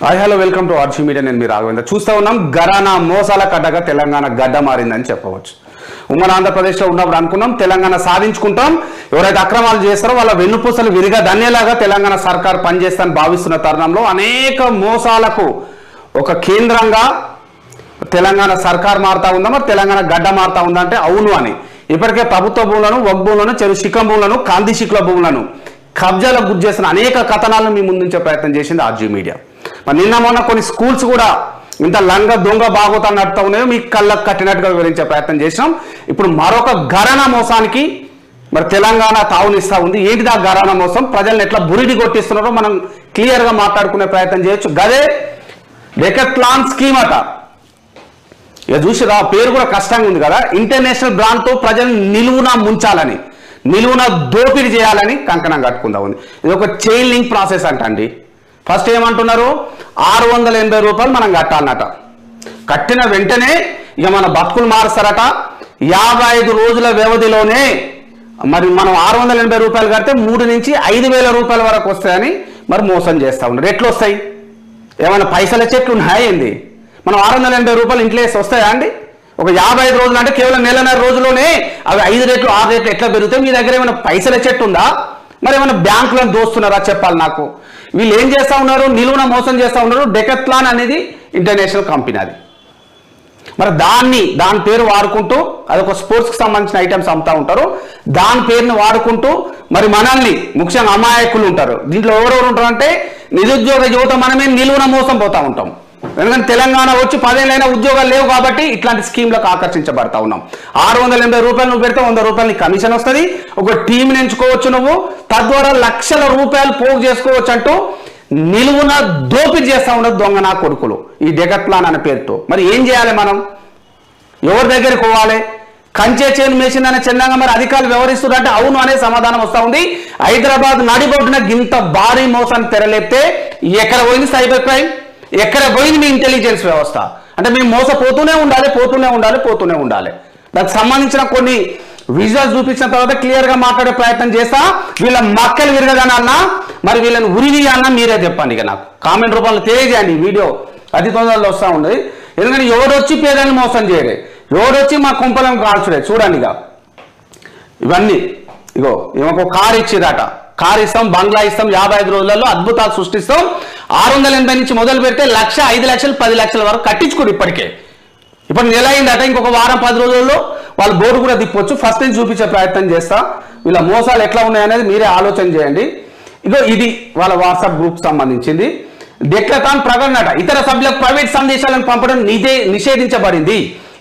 Hi hello welcome to RG media నేను మీరు రాఘవేంద్ర. చూస్తూ ఉన్నాం గరానా మోసాల కడ్డగా తెలంగాణ గడ్డ మారిందని చెప్పవచ్చు. ఉమ్మడి ఆంధ్రప్రదేశ్లో ఉన్నప్పుడు అనుకున్నాం తెలంగాణ సాధించుకుంటాం. ఎవరైతే అక్రమాలు చేస్తారో వాళ్ళ వెన్నుపూసలు విరిగా దన్నేలాగా తెలంగాణ సర్కార్ పనిచేస్తానని భావిస్తున్న తరుణంలో అనేక మోసాలకు ఒక కేంద్రంగా తెలంగాణ సర్కార్ మారుతా ఉందా? మరి తెలంగాణ గడ్డ మారుతా ఉందా అంటే అవును అని. ఇప్పటికే ప్రభుత్వ భూములను వగ్ భూములను చెరు శిఖం భూములను కాంతి భూములను కబ్జాలకు గురి చేసిన అనేక కథనాలను మీ ముందుంచే ప్రయత్నం చేసింది ఆర్జీ మీడియా మరి నిన్న మొన్న కొన్ని స్కూల్స్ కూడా ఇంత లంగ దొంగ బాగోతా నడుతూ ఉన్నాయో మీకు కళ్ళకు కట్టినట్టుగా వివరించే ప్రయత్నం చేసినాం. ఇప్పుడు మరొక గరణ మోసానికి మరి తెలంగాణ తావునిస్తా ఉంది. ఏంటిది ఆ గరాన మోసం? ప్రజల్ని ఎట్లా బురిడి కొట్టిస్తున్నారో మనం క్లియర్గా మాట్లాడుకునే ప్రయత్నం చేయొచ్చు. గదే డెకట్లాన్ స్కీమ్ అట. ఇక చూసిరా పేరు కూడా కష్టంగా ఉంది కదా. ఇంటర్నేషనల్ బ్రాండ్తో ప్రజల్ని నిలువున ముంచాలని నిలువున దోపిడీ చేయాలని కంకణం కట్టుకుందా ఉంది. ఇది ఒక చైన్ లింక్ ప్రాసెస్ అంట అండి ఫస్ట్ ఏమంటున్నారు? ఆరు వందల ఎనభై రూపాయలు మనం కట్టాలన్నట. కట్టిన వెంటనే ఇక మన బతుకులు మారుస్తారట. యాభై ఐదు రోజుల వ్యవధిలోనే మరి మనం ఆరు వందల ఎనభై రూపాయలు కడితే మూడు నుంచి ఐదు వేల రూపాయల వరకు వస్తాయని మరి మోసం చేస్తూ ఉన్నారు. ఎట్లు వస్తాయి? ఏమైనా పైసల చెట్లు ఉన్నాయా ఏంది? మనం ఆరు వందల ఎనభై రూపాయలు ఇంట్లో వేసి వస్తాయా అండి? ఒక యాభై ఐదు రోజులు అంటే కేవలం నెలన్నర రోజుల్లోనే అవి ఐదు రేట్లు ఆరు రేట్లు ఎట్లా పెరుగుతాయి? మీ దగ్గర ఏమైనా పైసల చెట్టు ఉందా? మరి ఏమైనా బ్యాంకులను దోస్తున్నారా చెప్పాలి నాకు. వీళ్ళు ఏం చేస్తూ ఉన్నారు? నిలువున మోసం చేస్తూ ఉన్నారు. డెకత్లాన్ అనేది ఇంటర్నేషనల్ కంపెనీ అది. మరి దాన్ని దాని పేరు వాడుకుంటూ అదొక స్పోర్ట్స్కి సంబంధించిన ఐటమ్స్ అమ్ముతూ ఉంటారు. దాని పేరుని వాడుకుంటూ మరి మనల్ని ముఖ్యంగా అమాయకులు ఉంటారు. దీంట్లో ఎవరెవరు ఉంటారు అంటే నిరుద్యోగ యువత మనమే నిలువున మోసం పోతూ ఉంటాం. ఎందుకంటే తెలంగాణ వచ్చి పదేళ్ళైనా ఉద్యోగాలు లేవు కాబట్టి ఇట్లాంటి స్కీమ్లకు ఆకర్షించబడతా ఉన్నాం. ఆరు వందల ఎనభై రూపాయలు నువ్వు పెడితే వంద రూపాయలు కమిషన్ వస్తుంది. ఒక టీంని ఎంచుకోవచ్చు నువ్వు. తద్వారా లక్షల రూపాయలు పోగు చేసుకోవచ్చు అంటూ నిలువున దోపి చేస్తా ఉండదు దొంగ నా కొడుకులు. ఈ డెగత్లాన్ అనే పేరుతో. మరి ఏం చేయాలి మనం? ఎవరి దగ్గరికి పోవాలి? కంచే చేను మేసిందనే చిన్నగా మరి అధికారులు వ్యవహరిస్తున్నారంటే అవును అనే సమాధానం వస్తూ ఉంది. హైదరాబాద్ నడిబొడ్డున గింత భారీ మోసాన్ని తెరలేపితే ఎక్కడ పోయింది సైబర్ క్రైమ్? ఎక్కడ పోయింది మీ ఇంటెలిజెన్స్ వ్యవస్థ? అంటే మేము మోసపోతూనే ఉండాలి పోతూనే ఉండాలి పోతూనే ఉండాలి. దానికి సంబంధించిన కొన్ని విజువల్స్ చూపించిన తర్వాత క్లియర్గా మాట్లాడే ప్రయత్నం చేస్తా. వీళ్ళ మక్కలు విరగదనన్నా మరి వీళ్ళని ఉరివి అన్న మీరే చెప్పండి ఇక నాకు. కామెంట్ రూపంలో తెలియజేయండి వీడియో. అతి తొందరలో వస్తూ ఉండదు ఎందుకంటే ఎవడొచ్చి పేదల్ని మోసం చేయడే? ఎవడొచ్చి మా కుంపలం కాల్చుడే? చూడండి ఇక. ఇవన్నీ. ఇగో ఈమెకు కారు ఇచ్చేదాట కార్ ఇస్తాం బంగ్లా ఇస్తాం యాభై ఐదు రోజులలో అద్భుతాలు సృష్టిస్తాం. ఆరు వందల ఎనభై నుంచి మొదలు పెడితే లక్ష ఐదు లక్షలు పది లక్షల వరకు కట్టించుకోరు ఇప్పటికే. ఇప్పుడు నెల అయిందట? ఇంకొక వారం పది రోజుల్లో వాళ్ళు బోర్డు కూడా తిప్పొచ్చు. ఫస్ట్ నుంచి చూపించే ప్రయత్నం చేస్తా. వీళ్ళ మోసాలు ఎట్లా ఉన్నాయనేది మీరే ఆలోచన చేయండి. ఇదో ఇది వాళ్ళ వాట్సాప్ గ్రూప్ సంబంధించింది. డెక్లతాన్ ప్రకటనట ఇతర సభ్యులకు ప్రైవేట్ సందేశాలను పంపడం నిదే నిషేధించబడింది.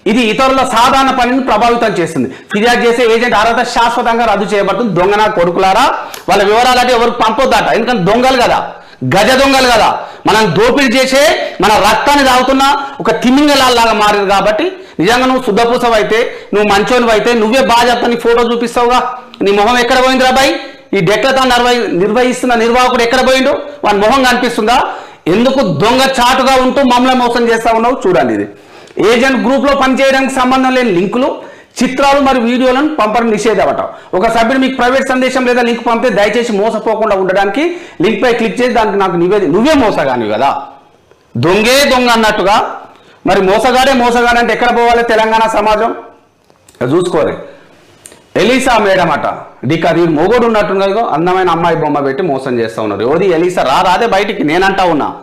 ఇది ఇతరుల సాధారణ పనిని ప్రభావితం చేస్తుంది. ఫిర్యాదు చేసే ఏజెంట్ అర్హత శాశ్వతంగా రద్దు చేయబడుతుంది. దొంగన కొడుకులారా? వాళ్ళ వివరాలు అంటే ఎవరికి పంపొద్దట. ఎందుకంటే దొంగలు కదా. గజ దొంగలు కదా. మనం దోపిడీ చేసే మన రక్తాన్ని తాగుతున్న ఒక తిమింగలాగా మారింది కాబట్టి నిజంగా నువ్వు శుద్ధపూసవు అయితే నువ్వు మంచోనివి అయితే నువ్వే బాగా నీ ఫోటో చూపిస్తావుగా. నీ మొహం ఎక్కడ పోయింది రాబాయి ఈ డెక్లతా నిర్వహి నిర్వహిస్తున్న నిర్వాహకుడు ఎక్కడ పోయిండు? వాని మొహం కనిపిస్తుందా? ఎందుకు దొంగ చాటుగా ఉంటూ మమ్మల్ని మోసం చేస్తా ఉన్నావు? చూడండి ఇది. ఏజెంట్ గ్రూప్లో పనిచేయడానికి సంబంధం లేని లింకులు చిత్రాలు మరియు వీడియోలను పంపడం నిషేధమట. ఒక సభ్యుడు మీకు ప్రైవేట్ సందేశం లేదా లింక్ పంపితే దయచేసి మోసపోకుండా ఉండడానికి లింక్ పై క్లిక్ చేసి దానికి నాకు నివేది నువ్వే మోసగానివి కదా. దొంగే దొంగ అన్నట్టుగా. మరి మోసగాడే మోసగానంటే అంటే ఎక్కడ పోవాలి తెలంగాణ సమాజం? చూసుకోరే. ఎలీసా మేడం అట డిక్ అది మొగోడు ఉన్నట్టుగా ఇగో అందమైన అమ్మాయి బొమ్మ పెట్టి మోసం చేస్తా ఉన్నారు. ఎవరి ఎలీసా? రా రాదే బయటికి. నేనంటా ఉన్నా.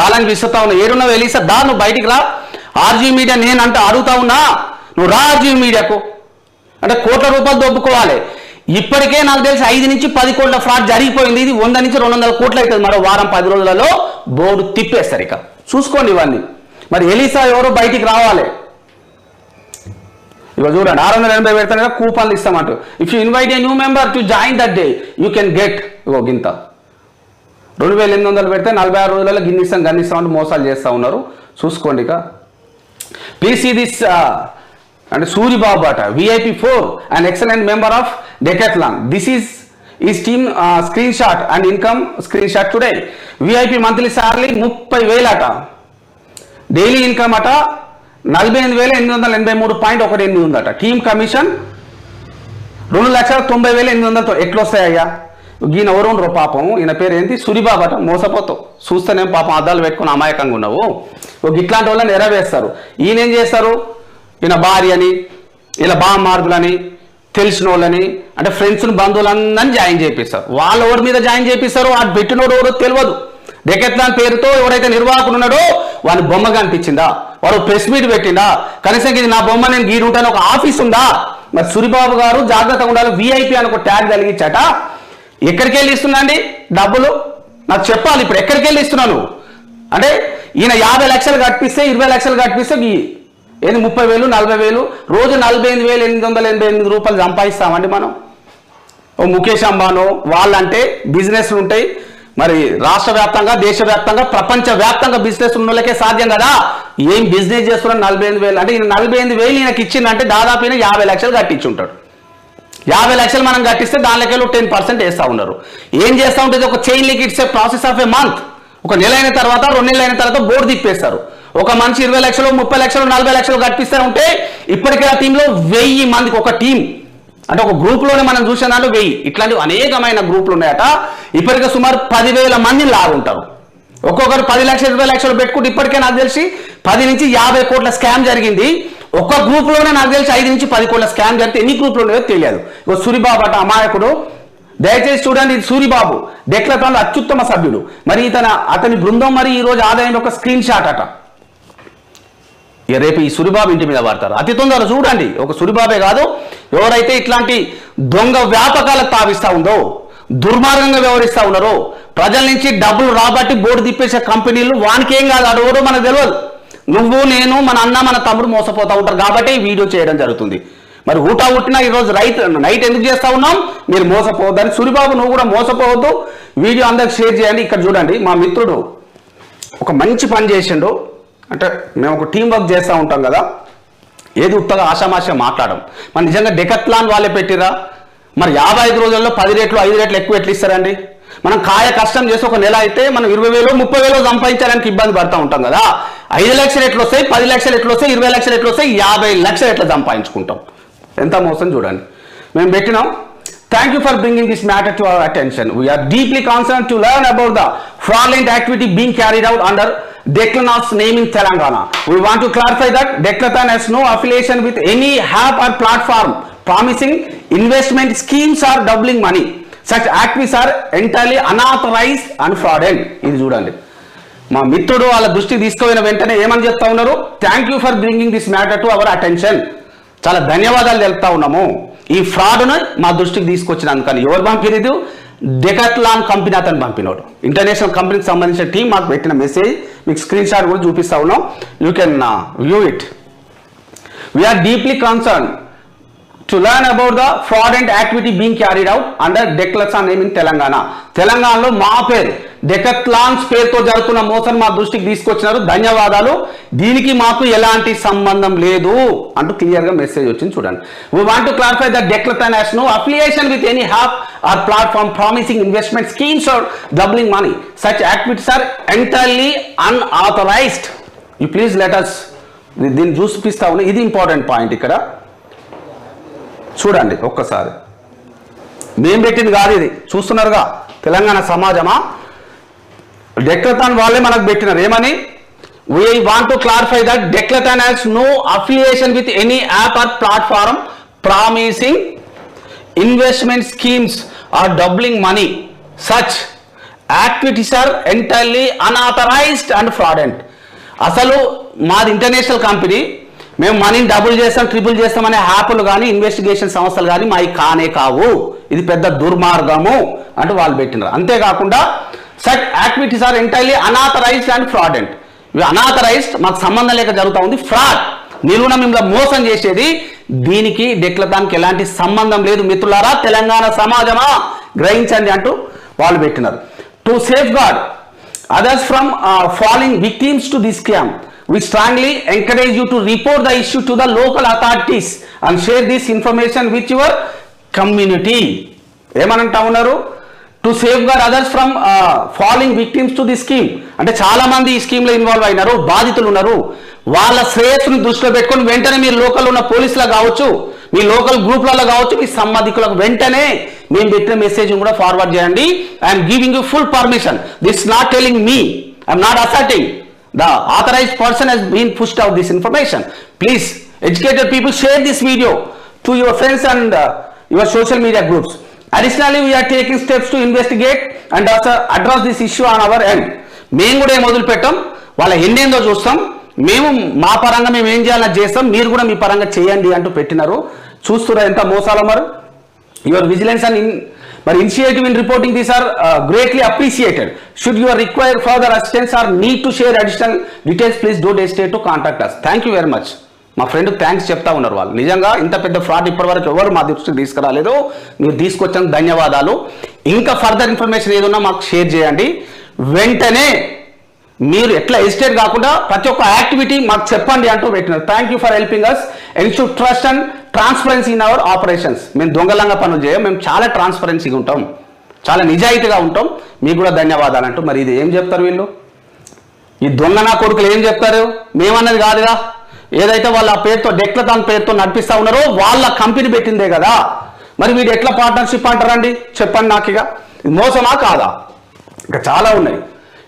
ఛాలెంజ్ ఇస్తుతా ఉన్నా. ఏడున్నావు ఎలీసా? దా నువ్వు బయటికి రా. ఆర్జీ మీడియా నేనంటే అడుగుతా ఉన్నా నువ్వు రా ఆర్జీ మీడియాకు. అంటే కోట్ల రూపాయలు దొబ్బుకోవాలి. ఇప్పటికే నాకు తెలిసి ఐదు నుంచి పది కోట్ల ఫ్రాడ్ జరిగిపోయింది. ఇది వంద నుంచి రెండు వందల కోట్లు అవుతుంది. మరో వారం పది రోజులలో బోర్డు తిప్పేస్తారు ఇక. చూసుకోండి ఇవన్నీ. మరి ఎలీసా ఎవరో బయటికి రావాలి? ఇక చూడండి ఆరు వందల ఎనభై పెడతాను కదా కూపన్లు ఇస్తామంటు. If you invite a new member to join that day you can get ఇగో గింత. రెండు వేల ఎనిమిది వందలు పెడితే నలభై ఆరు రోజులలో గిన్నిస్తాం గన్నిస్తాం అంటూ మోసాలు చేస్తూ ఉన్నారు. చూసుకోండి ఇక. ప్లీజ్ దిస్ uh, అంటే సూరిబాబు అట VIP four and excellent member of Decathlon this is is team screenshot and income screenshot today VIP monthly సార్లీ ముప్పై వేలట డైలీ ఇన్కమ్ అట నలభై ఎనిమిది వేల ఎనిమిది వందల ఎనభై మూడు పాయింట్ ఒకటి ఎనిమిది ఉందట టీమ్ కమిషన్ రెండు లక్షల తొంభై వేల ఎనిమిది వందలతో. ఎట్లొస్తాయ్యా ఈయన ఎవరు ఉండరు పాపం. ఈయన పేరు ఏంటి సురిబాబట మోసపోతావు. చూస్తేనేం పాపం అద్దాలు పెట్టుకుని అమాయకంగా ఉన్నావు. ఒక ఇట్లాంటి వాళ్ళని నెరవేస్తారు ఈయన ఏం చేస్తారు? ఈయన భార్య అని ఇలా బామార్దులని తెలిసిన వాళ్ళని అంటే ఫ్రెండ్స్ని బంధువులందరినీ జాయిన్ చేపిస్తారు. వాళ్ళు ఎవరి మీద జాయిన్ చేపిస్తారు వాడు పెట్టినోడు ఎవరో తెలియదు. డెకెత్లాన్ పేరుతో ఎవరైతే నిర్వాహకుడు ఉన్నాడో వాని బొమ్మ కనిపించిందా? వాడు ప్రెస్ మీట్ పెట్టిందా? కనీసం ఇది నా బొమ్మ నేను గీరుంటాను ఒక ఆఫీస్ ఉందా? మరి సూరిబాబు గారు జాగ్రత్తగా ఉండాలి. విఐపి అని ఒక ట్యాగ్ కలిగించట. ఎక్కడికి వెళ్ళి ఇస్తున్నా అండి డబ్బులు? నాకు చెప్పాలి ఇప్పుడు ఎక్కడికి వెళ్ళి ఇస్తున్నాను అంటే ఈయన యాభై లక్షలు కట్టిస్తే ఇరవై లక్షలు కట్టిస్తే ఏంది ముప్పై వేలు నలభై వేలు? రోజు నలభై ఎనిమిది వేలు ఎనిమిది వందల ఎనభై ఎనిమిది రూపాయలు సంపాదిస్తామండి మనం. ఓ ముఖేష్ అంబానో వాళ్ళంటే బిజినెస్లు ఉంటాయి. మరి రాష్ట్ర వ్యాప్తంగా దేశవ్యాప్తంగా ప్రపంచ వ్యాప్తంగా బిజినెస్ ఉన్న వాళ్ళకే సాధ్యం కదా? ఏం బిజినెస్ చేస్తున్నా నలభై ఎనిమిది వేలు? అంటే ఈయన నలభై ఎనిమిది వేలు ఈయనకి ఇచ్చిందంటే దాదాపు ఈయన యాభై లక్షలు కట్టించుంటాడు. యాభై లక్షలు మనం కట్టిస్తే దానిలోకెళ్ళి టెన్ పర్సెంట్ వేస్తూ ఉన్నారు. ఏం చేస్తూ ఉంటుంది ఒక chain leak it's a process of a month ఒక నెల అయిన తర్వాత రెండు నెలలు అయిన తర్వాత బోర్డు తిప్పేస్తారు. ఒక మనిషి ఇరవై లక్షలు ముప్పై లక్షలు నలభై లక్షలు కట్టిస్తూ ఉంటే ఇప్పటికే ఆ టీంలో వెయ్యి మందికి ఒక టీం అంటే ఒక గ్రూప్లోనే మనం చూసిన దాంట్లో వెయ్యి. ఇట్లాంటి అనేకమైన గ్రూపులు ఉన్నాయట. ఇప్పటికే సుమారు పదివేల మంది లాగుంటారు. ఒక్కొక్కరు పది లక్షలు ఇరవై లక్షలు పెట్టుకుంటే ఇప్పటికే నాకు తెలిసి పది నుంచి యాభై కోట్ల స్కామ్ జరిగింది. ఒక్క గ్రూప్లోనే నాకు తెలిసి ఐదు నుంచి పది కోట్ల స్కామ్ జరిగితే ఎన్ని గ్రూప్లో ఉన్నాయో తెలియదు. ఓ సూరిబాబు అట అమాయకుడు. దయచేసి చూడండి ఇది సూరిబాబు. డెక్లతాన్లో అత్యుత్తమ సభ్యుడు. మరి ఇతన అతని బృందం మరి ఈ రోజు ఆదాయం ఒక స్క్రీన్ షాట్ అట. ఇక రేపు ఈ సురిబాబు ఇంటి మీద పడతారు అతి తొందర చూడండి ఒక సురిబాబే కాదు ఎవరైతే ఇట్లాంటి దొంగ వ్యాపకాలకు తావిస్తూ ఉందో దుర్మార్గంగా వ్యవహరిస్తా ఉన్నారో ప్రజల నుంచి డబ్బులు రాబట్టి బోర్డు తిప్పేసే కంపెనీలు వానికేం కాదు అడవడో మనకు తెలియదు నువ్వు నేను మన అన్న మన తమ్ముడు మోసపోతా ఉంటారు కాబట్టి ఈ వీడియో చేయడం జరుగుతుంది. మరి ఊటా ఉట్టినా ఈరోజు రైట్ నైట్ ఎందుకు చేస్తా ఉన్నాం? మీరు మోసపోవద్దని. సురిబాబు నువ్వు కూడా మోసపోవద్దు. వీడియో అందరికి షేర్ చేయండి. ఇక్కడ చూడండి మా మిత్రుడు ఒక మంచి పని చేసిండు. అంటే మేము ఒక టీం వర్క్ చేస్తూ ఉంటాం కదా. ఏది ఉత్తగా ఆషామాషా మాట్లాడడం. మరి నిజంగా డెకత్లాన్ వాళ్ళే పెట్టిరా? మరి యాభై ఐదు రోజుల్లో పది రేట్లు ఐదు రేట్లు ఎక్కువ ఎట్లు ఇస్తారండి? మనం కాయ కష్టం చేసి ఒక నెల అయితే మనం ఇరవై వేలు ముప్పై వేలు సంపాదించడానికి ఇబ్బంది పడుతూ ఉంటాం కదా. ఐదు లక్షలు ఎట్లు వస్తాయి? పది లక్షలు ఎట్లు వస్తాయి? ఇరవై లక్షలు ఎట్లు వస్తాయి? యాభై లక్షలు ఎట్లా సంపాదించుకుంటాం? ఎంత మోసం చూడండి. మేము పెట్టినాం. Thank you for bringing this matter to our attention we are deeply concern to learn about the fraudulent activity being carried out under Decathlon of name in Telangana we want to clarify that Decathlon has no affiliation with any app or platform promising investment schemes or doubling money such activities are entirely unauthorised and fraudulent ఇది చూడండి. మా మిత్రుడు వాళ్ళ దృష్టికి తీసుకుపోయిన వెంటనే ఏమని చెప్తా ఉన్నారు? Thank you for bringing this matter to our attention చాలా ధన్యవాదాలు తెలుపుతా ఉన్నాము. ఈ ఫ్రాడ్ను మా దృష్టికి తీసుకొచ్చినందుకని. ఎవరు పంపినది డెకట్లాన్ కంపెనీ అతను పంపినోడు. ఇంటర్నేషనల్ కంపెనీకి సంబంధించిన టీం మాకు పెట్టిన మెసేజ్ మీకు స్క్రీన్ షాట్ కూడా చూపిస్తా ఉన్నాం. You can view it we are deeply concern to learn about the fraud and activity being carried out under on name in Telangana తెలంగాణలో మా పేరు డెకత్లాన్స్ పేరుతో జరుగుతున్న మోసం మా దృష్టికి తీసుకొచ్చినారు. ధన్యవాదాలు. దీనికి మాకు ఎలాంటి సంబంధం లేదు అంటూ క్లియర్గా మెసేజ్ వచ్చింది చూడండి. We want to clarify the Decathlon has no affiliation with any app or platform promising investment schemes or doubling money such activities are entirely unauthorised you please letters దీన్ని చూపిస్తా ఉన్నా. ఇది ఇంపార్టెంట్ పాయింట్ ఇక్కడ. చూడండి ఒక్కసారి. మేము పెట్టింది కాదు ఇది. చూస్తున్నారుగా? తెలంగాణ సమాజమా? డెక్లతాన్ వాళ్ళే మనకు పెట్టినారు. ఏమని? We want to clarify that Decathlon has no affiliation with any app or platform promising investment schemes or doubling money such activities are entirely unauthorised and fraudulent అసలు మాది ఇంటర్నేషనల్ కంపెనీ మేము మనీని డబుల్ చేస్తాం ట్రిపుల్ చేస్తామనే యాప్లు కానీ investigation సంస్థలు కానీ మావి కానే కావు. ఇది పెద్ద దుర్మార్గము అంటూ వాళ్ళు పెట్టినారు. అంతేకాకుండా such activities are entirely unauthorised and fraudulent ఇవి అనాథరైజ్డ్ మాకు సంబంధం లేక జరుగుతూ ఉంది. ఫ్రాడ్ నిరుణం మిమ్మల్ని మోసం చేసేది దీనికి డెక్లతానికి ఎలాంటి సంబంధం లేదు. మిత్రులారా తెలంగాణ సమాజమా? గ్రహించండి అంటూ వాళ్ళు పెట్టినారు. To safeguard others from following victims to this scam we strongly encourage you to report the issue to the local authorities and share this information with your community ఏమనంటా ఉన్నారు? To safeguard others from following victims to the scheme అంటే చాలా మంది ఈ స్కీమ్లో involve అయినారు బాధితులు ఉన్నారు వాళ్ళ శ్రేయస్సును దృష్టిలో పెట్టుకొని వెంటనే మీరు లోకల్ ఉన్న పోలీసులా కావచ్చు మీ లోకల్ గ్రూప్లలో కావచ్చు మీ సంబంధికులకు వెంటనే మేము పెట్టిన మెసేజ్ కూడా ఫార్వర్డ్ చేయండి. I'm giving you full permission this not telling me I'm not asserting the authorized person has been pushed out this information please educated people share this video to your friends and your social media groups groups we are taking steps to investigate and also address this issue on our end మేము కూడా ఏం మొదలు పెట్టాం వాళ్ళ ఎన్నేందో చూస్తాం. మేము మా పరంగా మేము ఏం చేయాలని చేస్తాం. మీరు కూడా మీ పరంగా చేయండి అంటూ పెట్టినారు. చూస్తున్నారు ఎంత మోసాలో మరి. యువర్ విజిలెన్స్ అండ్ ఇన్ మరి initiative in reporting these are greatly appreciated should your require further assistance or need to share additional details please don't hesitate to contact us thank you very much మా friend thanks చెప్తా ఉన్నారు వాళ్ళు. నిజంగా ఇంత పెద్ద fraud ఇప్పటివరకు ఎవరు మా దృష్టికి తీసుకురాలేదు. మీరు తీసుకొచ్చిన ధన్యవాదాలు. ఇంకా ఫర్దర్ ఇన్ఫర్మేషన్ ఏదన్నా మాకు షేర్ చేయండి. వెంటనే మీరు ఎట్లా ఎజిటేట్ కాకుండా ప్రతి ఒక్క యాక్టివిటీ మాకు చెప్పండి అంటూ పెట్టినారు. Thank you for helping us ensure trust and transparency in our operations మేము దొంగలంగా పనులు చేయం. మేము చాలా ట్రాన్స్పరెన్సీగా ఉంటాం. చాలా నిజాయితీగా ఉంటాం. మీకు కూడా ధన్యవాదాలు అంటూ మరి ఇది ఏం చెప్తారు వీళ్ళు? ఈ దొంగ నా కొడుకులు ఏం చెప్తారు? మేమన్నది కాదుగా. ఏదైతే వాళ్ళ పేరుతో డెక్లతాన్ పేరుతో నడిపిస్తా ఉన్నారో వాళ్ళ కంపెనీ పెట్టిందే కదా. మరి వీడు ఎట్లా పార్ట్నర్షిప్ అంటారండి? చెప్పండి నాకు ఇక. మోసమా కాదా? ఇంకా చాలా ఉన్నాయి.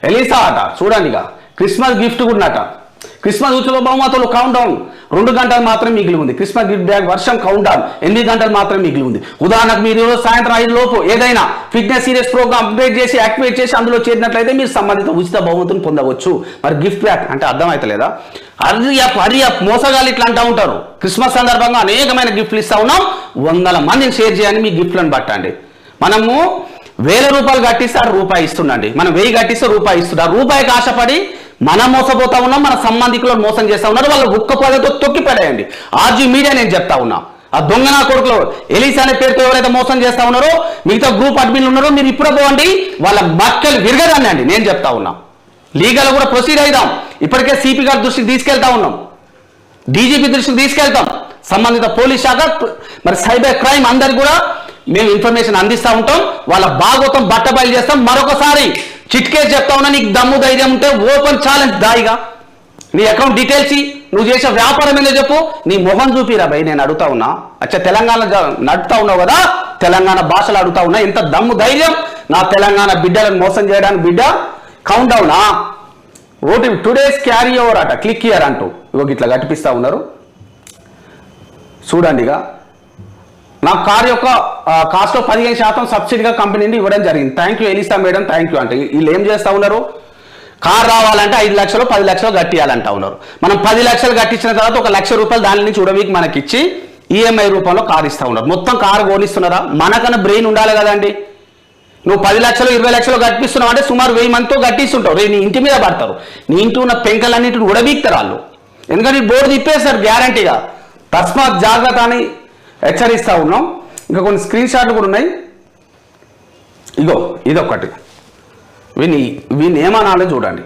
ఎలీసా అట చూడండి ఇక. క్రిస్మస్ గిఫ్ట్ కూడా అట. క్రిస్మస్ ఉత్సవ బహుమతులు కౌంట్ డౌన్ రెండు గంటలు మాత్రం మిగిలి ఉంది క్రిస్మస్ గిఫ్ట్ బ్యాగ్ వర్షం కౌంట్ డౌన్ ఎనిమిది గంటలు మాత్రం మిగిలి ఉంది ఉదాహరణకు మీరు ఈరోజు సాయంత్రం ఐదు లోపు ఏదైనా ఫిట్నెస్ సీరియస్ ప్రోగ్రామ్ అప్డేట్ చేసి యాక్టివేట్ చేసి అందులో చేరినట్లయితే మీరు సంబంధిత ఉచిత బహుమతులు పొందవచ్చు. మరి గిఫ్ట్ బ్యాగ్ అంటే అర్థమైతలేదా? హరి అప్ హరి మోసగాళ్ళు ఇట్లా అంటూ ఉంటారు. క్రిస్మస్ సందర్భంగా అనేకమైన గిఫ్ట్లు ఇస్తా ఉన్నాం. వందల మందిని షేర్ చేయాలని మీ గిఫ్ట్లను పట్టండి. మనము వేల రూపాయలు కట్టిస్తే ఆ రూపాయి ఇస్తుండండి. మనం వెయ్యి కట్టిస్తే రూపాయి ఇస్తుండ. రూపాయికి ఆశపడి మనం మోసపోతా ఉన్నాం మన సంబంధికులను మోసం చేస్తా ఉన్నారు వాళ్ళు ఉక్క పదతో తొక్కి పడేయండి. ఆర్జీ మీడియా నేను చెప్తా ఉన్నా. ఆ దొంగ నా కొడుకులు ఎలీస్ అనే పేరుతో ఎవరైతే మోసం చేస్తా ఉన్నారో మిగతా గ్రూప్ అడ్మిన్లు ఉన్నారో మీరు ఇప్పుడే పోవండి వాళ్ళ బట్టలు విరగదండి అండి నేను చెప్తా ఉన్నా. లీగల్ కూడా ప్రొసీడ్ అయిదాం. ఇప్పటికే సిపి గారి దృష్టికి తీసుకెళ్తా ఉన్నాం. డీజీపీ దృష్టికి తీసుకెళ్తాం. సంబంధిత పోలీస్ శాఖ మరి సైబర్ క్రైమ్ అందరికి కూడా మేము ఇన్ఫర్మేషన్ అందిస్తూ ఉంటాం. వాళ్ళ భాగోతం బట్టబయలు చేస్తాం. మరొకసారి చిట్కే చెప్తా ఉన్నా నీకు దమ్ము ధైర్యం ఉంటే ఓపెన్ ఛాలెంజ్ దాయిగా. నీ అకౌంట్ డీటెయిల్స్ నువ్వు చేసే వ్యాపారం ఏందో చెప్పు. నీ మొహం చూపిరా భయ్ నేను అడుగుతా ఉన్నా. అచ్చా తెలంగాణ నడుపుతా ఉన్నావు కదా? తెలంగాణ భాషలు అడుగుతా ఉన్నా. ఎంత దమ్ము ధైర్యం నా తెలంగాణ బిడ్డలను మోసం చేయడానికి బిడ్డ కౌంట్ డౌనా ఓటీ టుడేస్ క్యారీ ఓవర్ అట క్లిక్ ఇయర్ అంటూ. ఇగో ఇట్లా కట్టిపిస్తా ఉన్నారు. చూడండి నాకు కార్ యొక్క కాస్ట్లో పదిహేను శాతం సబ్సిడీగా కంపెనీ నుండి ఇవ్వడం జరిగింది. Thank you Elisa madam thank you అంటే వీళ్ళు ఏం చేస్తా ఉన్నారు? కార్ రావాలంటే ఐదు లక్షలు పది లక్షలు కట్టియాలంటా ఉన్నారు. మనం పది లక్షలు కట్టించిన తర్వాత ఒక లక్ష రూపాయలు దాని నుంచి ఉడవీకి మనకి ఇచ్చి ఈఎంఐ రూపంలో కార్ ఇస్తా ఉన్నారు. మొత్తం కారు కొనిస్తున్నారా? మనకన్నా బ్రెయిన్ ఉండాలి కదండి. నువ్వు పది లక్షలు ఇరవై లక్షలు కట్టిస్తున్నావు అంటే సుమారు వెయ్యి మందితో కట్టిస్తుంటావు. రేపు నీ ఇంటి మీద పడతారు. నీ ఇంటి ఉన్న పెంకలన్నింటిని ఉడబీక్తారు వాళ్ళు. ఎందుకంటే బోర్డు తిప్పేస్తారు గ్యారంటీగా తస్మాత్ జాగ్రత్త అని హెచ్చరిస్తూ ఉన్నాం. ఇంకా కొన్ని స్క్రీన్ షాట్లు కూడా ఉన్నాయి. ఇగో ఇదొకటి వీని వీని ఏమనాలో చూడండి.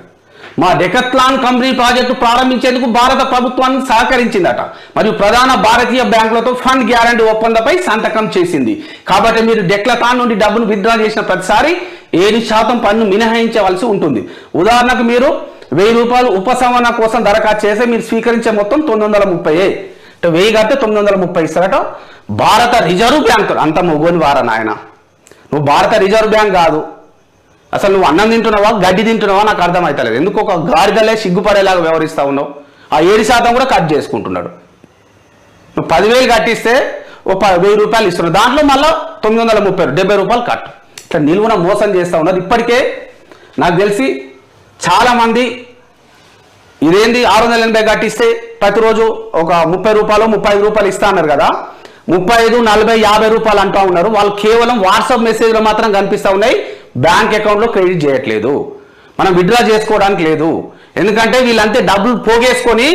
మా డెకత్లాన్ కంపెనీ ప్రాజెక్టు ప్రారంభించేందుకు భారత ప్రభుత్వానికి సహకరించిందట. మరియు ప్రధాన భారతీయ బ్యాంకులతో ఫండ్ గ్యారంటీ ఒప్పందంపై సంతకం చేసింది. కాబట్టి మీరు డెక్లతాన్ నుండి డబ్బును విత్డ్రా చేసిన ప్రతిసారి ఏడు శాతం పన్ను మినహాయించవలసి ఉంటుంది. ఉదాహరణకు మీరు వెయ్యి రూపాయలు ఉపశమన కోసం దరఖాస్తు చేస్తే మీరు స్వీకరించే మొత్తం తొమ్మిది వందల ముప్పై వెయ్యి కడితే తొమ్మిది వందల ముప్పై ఇస్తారట. భారత రిజర్వ్ బ్యాంక్. అంత మొగోని వారా నాయన. నువ్వు భారత రిజర్వ్ బ్యాంక్ కాదు. అసలు నువ్వు అన్నం తింటున్నావా గడ్డి తింటున్నావా నాకు అర్థమవుతలేదు ఎందుకు ఒక గాడిదలే సిగ్గుపడేలాగా వ్యవహరిస్తా ఉన్నావు? ఆ ఏడు శాతం కూడా కట్ చేసుకుంటున్నాడు. నువ్వు పదివేలు కట్టిస్తే ఓ వెయ్యి రూపాయలు ఇస్తున్నావు. దాంట్లో మళ్ళీ తొమ్మిది వందల ముప్పై డెబ్బై రూపాయలు కట్. ఇట్లా నిలువున మోసం చేస్తా ఉన్నారు. ఇప్పటికే నాకు తెలిసి చాలామంది ఇదేంది? ఆరు వందల ఎనభై కట్టిస్తే ప్రతిరోజు ఒక ముప్పై రూపాయలు ముప్పై రూపాయలు ఇస్తా అన్నారు కదా. ముప్పై ఐదు నలభై యాభై రూపాయలు అంటూ ఉన్నారు. వాళ్ళు కేవలం వాట్సాప్ మెసేజ్లో మాత్రం కనిపిస్తూ ఉన్నాయి. బ్యాంక్ అకౌంట్లో క్రెడిట్ చేయట్లేదు. మనం విత్డ్రా చేసుకోవడానికి లేదు. ఎందుకంటే వీళ్ళంతే డబ్బులు పోగేసుకొని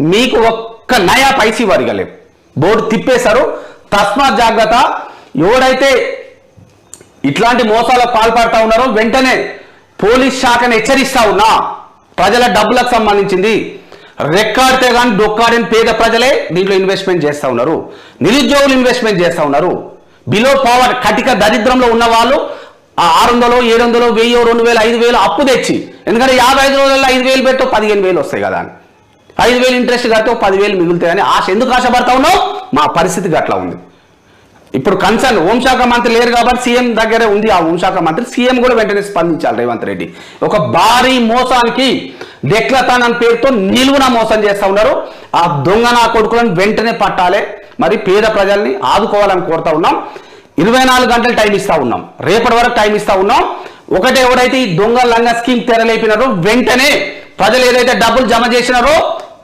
మీకు ఒక్క నయా పైసీ వరగలేవు. బోర్డు తిప్పేశారు. తస్మాత్ జాగ్రత్త. ఎవడైతే ఇట్లాంటి మోసాలకు పాల్పడతా ఉన్నారో వెంటనే పోలీస్ శాఖను హెచ్చరిస్తా ఉన్నా. ప్రజల డబ్బులకు సంబంధించింది. రెక్కాడితే కానీ డొక్కాడిన పేద ప్రజలే దీంట్లో ఇన్వెస్ట్మెంట్ చేస్తూ ఉన్నారు. నిరుద్యోగులు ఇన్వెస్ట్మెంట్ చేస్తూ ఉన్నారు. బిలో పవర్ కటిక దరిద్రంలో ఉన్న వాళ్ళు ఆ ఆరు వందలు ఏడు వందలు వెయ్యి రెండు వేలు ఐదు వేలు అప్పు తెచ్చి ఎందుకంటే యాభై ఐదు రోజుల్లో ఐదు వేలు పెట్టో పదిహేను వేలు వస్తాయి కదా అని. ఐదు వేలు ఇంట్రెస్ట్ కడితే పదివేలు పదివేలు మిగులుతాయని ఆశ. ఎందుకు ఆశపడతా ఉన్నావు? మా పరిస్థితి అట్లా ఉంది. ఇప్పుడు కన్సర్న్ హోంశాఖ మంత్రి లేరు కాబట్టి సీఎం దగ్గరే ఉంది ఆ హోంశాఖ మంత్రి. సీఎం కూడా వెంటనే స్పందించాలి రేవంత్ రెడ్డి. ఒక భారీ మోసానికి డెక్లతాన్ అని పేరుతో నిలువున మోసం చేస్తూ ఉన్నారు. ఆ దొంగ నా కొడుకులను వెంటనే పట్టాలి. మరి పేద ప్రజల్ని ఆదుకోవాలని కోరుతా ఉన్నాం. ఇరవై నాలుగు గంటలు టైం ఇస్తా ఉన్నాం. రేపటి వరకు టైం ఇస్తా ఉన్నాం. ఒకటి ఎవరైతే ఈ దొంగ లంగ స్కీమ్ తెరలేపినారో వెంటనే ప్రజలు ఏదైతే డబ్బులు జమ చేసినారో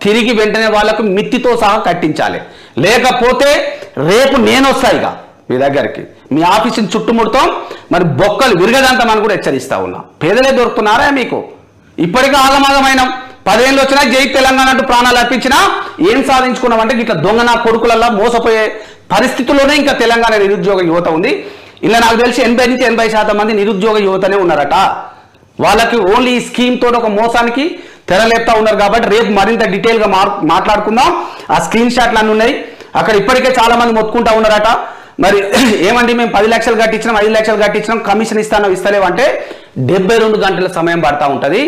తిరిగి వెంటనే వాళ్ళకు మిత్తితో సహా కట్టించాలి. లేకపోతే రేపు నేను వస్తాయి ఇక. మీ దగ్గరికి. మీ ఆఫీసుని చుట్టుముడతాం మరి బొక్కలు విరగదంతమని కూడా హెచ్చరిస్తా ఉన్నా. పేదలే దొరుకుతున్నారా మీకు? ఇప్పటికీ ఆగమాగమైన. పదేళ్ళు వచ్చినా జై తెలంగాణ అంటూ ప్రాణాలు అర్పించినా ఏం సాధించుకున్నామంటే ఇట్లా దొంగ నా కొడుకులల్లా మోసపోయే పరిస్థితుల్లోనే ఇంకా తెలంగాణ నిరుద్యోగ యువత ఉంది. ఇలా నాకు తెలిసి ఎనభై నుంచి ఎనభై శాతం మంది నిరుద్యోగ యువతనే ఉన్నారట. వాళ్ళకి ఓన్లీ ఈ స్కీమ్ ఒక మోసానికి తెరలేపుతా ఉన్నారు కాబట్టి రేపు మరింత డీటెయిల్గా మాట్లాడుకుందాం. ఆ స్క్రీన్ షాట్లు అన్నీ ఉన్నాయి. అక్కడ ఇప్పటికే చాలా మంది మొత్తుకుంటా ఉన్నారట. మరి ఏమండి మేము పది లక్షలు కట్టించినాం ఐదు లక్షలు కట్టించినాం కమిషన్ ఇస్తాను ఇస్తలేవు అంటే డెబ్బై రెండు గంటల సమయం పడతా ఉంటుంది.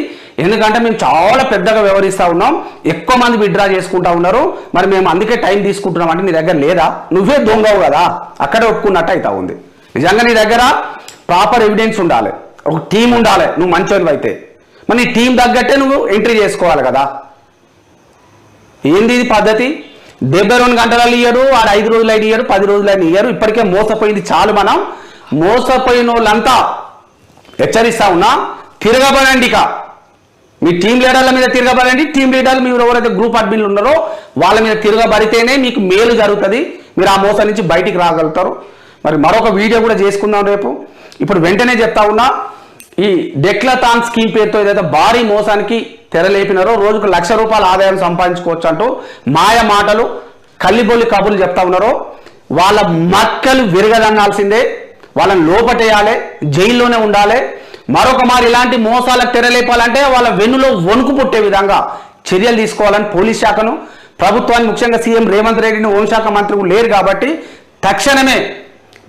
ఎందుకంటే మేము చాలా పెద్దగా వ్యవహరిస్తూ ఉన్నాం ఎక్కువ మంది విత్డ్రా చేసుకుంటా ఉన్నారు. మరి మేము అందుకే టైం తీసుకుంటున్నాం అంటే నీ దగ్గర లేదా? నువ్వే దొంగవు కదా అక్కడే ఒప్పుకున్నట్టు అవుతా ఉంది. నిజంగా నీ దగ్గర ప్రాపర్ ఎవిడెన్స్ ఉండాలి. ఒక టీం ఉండాలి నువ్వు మంచోళ్ళు అయితే. మరి నీ టీం తగ్గట్టే నువ్వు ఎంట్రీ చేసుకోవాలి కదా. ఏంది ఇది పద్ధతి? డెబ్బై రెండు గంటలలో ఇయ్యరు ఆడ ఐదు రోజులు అయిన ఇయ్యరు పది రోజులు అయిన ఇయ్యరు. ఇప్పటికే మోసపోయింది చాలు మనం. మోసపోయిన వాళ్ళంతా హెచ్చరిస్తా ఉన్నా తిరగబడండి ఇక. మీ టీం లీడర్ల మీద తిరగబడండి. టీం లీడర్లు మీరు ఎవరైతే గ్రూప్ అడ్మిన్లు ఉన్నారో వాళ్ళ మీద తిరగబడితేనే మీకు మేలు జరుగుతుంది. మీరు ఆ మోసం నుంచి బయటికి రాగలుగుతారు. మరి మరొక వీడియో కూడా చేసుకుందాం రేపు. ఇప్పుడు వెంటనే చెప్తా ఉన్నా ఈ డెక్లతాన్ స్కీమ్ పేరుతో ఏదైతే భారీ మోసానికి తెరలేపినారో రోజుకు లక్ష రూపాయల ఆదాయం సంపాదించుకోవచ్చు అంటూ మాయ మాటలు కల్లిబొల్లి కబుర్లు చెప్తా ఉన్నారో వాళ్ళ మక్కలు విరగదన్నాల్సిందే వాళ్ళని లోపటేయాలి జైల్లోనే ఉండాలి. మరొక మారి ఇలాంటి మోసాలకు తెరలేపాలంటే వాళ్ళ వెన్నులో వణుకు పుట్టే విధంగా చర్యలు తీసుకోవాలని పోలీస్ శాఖను ప్రభుత్వాన్ని ముఖ్యంగా సీఎం రేవంత్ రెడ్డిని హోంశాఖ మంత్రి లేరు కాబట్టి తక్షణమే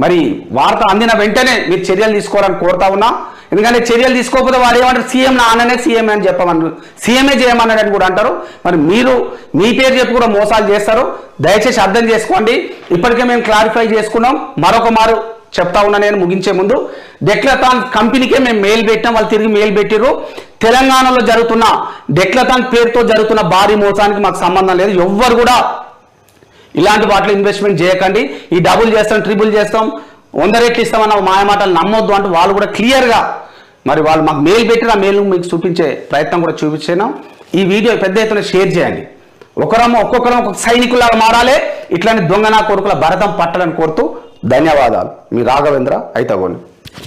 మరి వార్త అందిన వెంటనే మీరు చర్యలు తీసుకోవాలని కోరుతా ఉన్నా. ఎందుకంటే చర్యలు తీసుకోకపోతే వాడు ఏమంటారు? సీఎం నాన్ననే సీఎం అని చెప్పమన్నారు సీఎంఏ చేయమన్నాడని కూడా అంటారు. మరి మీరు మీ పేరు చెప్పి కూడా మోసాలు చేస్తారు. దయచేసి అర్థం చేసుకోండి. ఇప్పటికే మేము క్లారిఫై చేసుకున్నాం. మరొక మారు చెప్తా ఉన్నా నేను ముగించే ముందు. డెక్లతాన్ కంపెనీకే మేము మెయిల్ పెట్టినాం. వాళ్ళు తిరిగి మెయిల్ పెట్టిర్రు. తెలంగాణలో జరుగుతున్న డెక్లతాన్ పేరుతో జరుగుతున్న భారీ మోసానికి మాకు సంబంధం లేదు. ఎవ్వరు కూడా ఇలాంటి వాటిలో ఇన్వెస్ట్మెంట్ చేయకండి. ఈ డబుల్ చేస్తాం ట్రిపుల్ చేస్తాం. వంద రెట్లు ఇస్తామన్న మాయ మాటలు నమ్మొద్దు అంటూ వాళ్ళు కూడా క్లియర్గా మరి వాళ్ళు మాకు మెయిల్ పెట్టిన ఆ మెయిల్ మీకు చూపించే ప్రయత్నం కూడా చూపించాను. ఈ వీడియో పెద్ద ఎత్తున షేర్ చేయండి. ఒకరము ఒక్కొక్కరం ఒక్కొక్క సైనికులాగా మారాలి. ఇట్లాంటి దొంగనా కొడుకుల భరతం పట్టాలని కోరుతూ ధన్యవాదాలు. మీ రాఘవేంద్ర అయితగోని